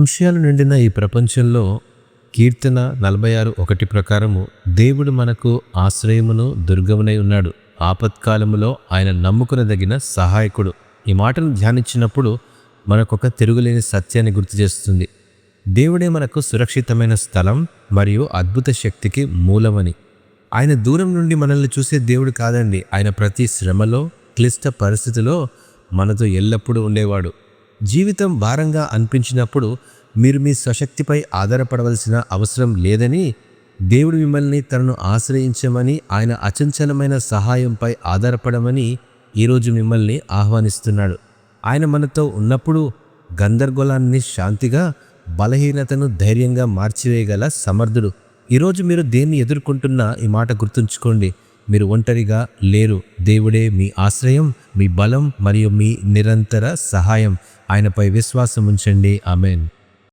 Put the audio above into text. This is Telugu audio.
విషయాలు నిండిన ఈ ప్రపంచంలో కీర్తన నలభై ఆరు ఒకటి ప్రకారము దేవుడు మనకు ఆశ్రయమును దుర్గమునై ఉన్నాడు. ఆపత్కాలములో ఆయన నమ్ముకునదగిన సహాయకుడు. ఈ మాటను ధ్యానించినప్పుడు మనకొక తిరుగులేని సత్యాన్ని గుర్తు చేస్తుంది. దేవుడే మనకు సురక్షితమైన స్థలం మరియు అద్భుత శక్తికి మూలమని. ఆయన దూరం నుండి మనల్ని చూసే దేవుడు కాదండి. ఆయన ప్రతి శ్రమలో క్లిష్ట పరిస్థితిలో మనతో ఎల్లప్పుడూ ఉండేవాడు. జీవితం భారంగా అనిపించినప్పుడు మీరు మీ స్వశక్తిపై ఆధారపడవలసిన అవసరం లేదని దేవుడు మిమ్మల్ని తనను ఆశ్రయించమని ఆయన అచంచలమైన సహాయంపై ఆధారపడమని ఈరోజు మిమ్మల్ని ఆహ్వానిస్తున్నాడు. ఆయన మనతో ఉన్నప్పుడు గందరగోళాన్ని శాంతిగా బలహీనతను ధైర్యంగా మార్చివేయగల సమర్థుడు. ఈరోజు మీరు దేన్ని ఎదుర్కొంటున్నా ఈ మాట గుర్తుంచుకోండి. మీరు ఒంటరిగా లేరు. దేవుడే మీ ఆశ్రయం మీ బలం మరియు మీ నిరంతర సహాయం. ఆయనపై విశ్వాసం ఉంచండి ఆమెన్.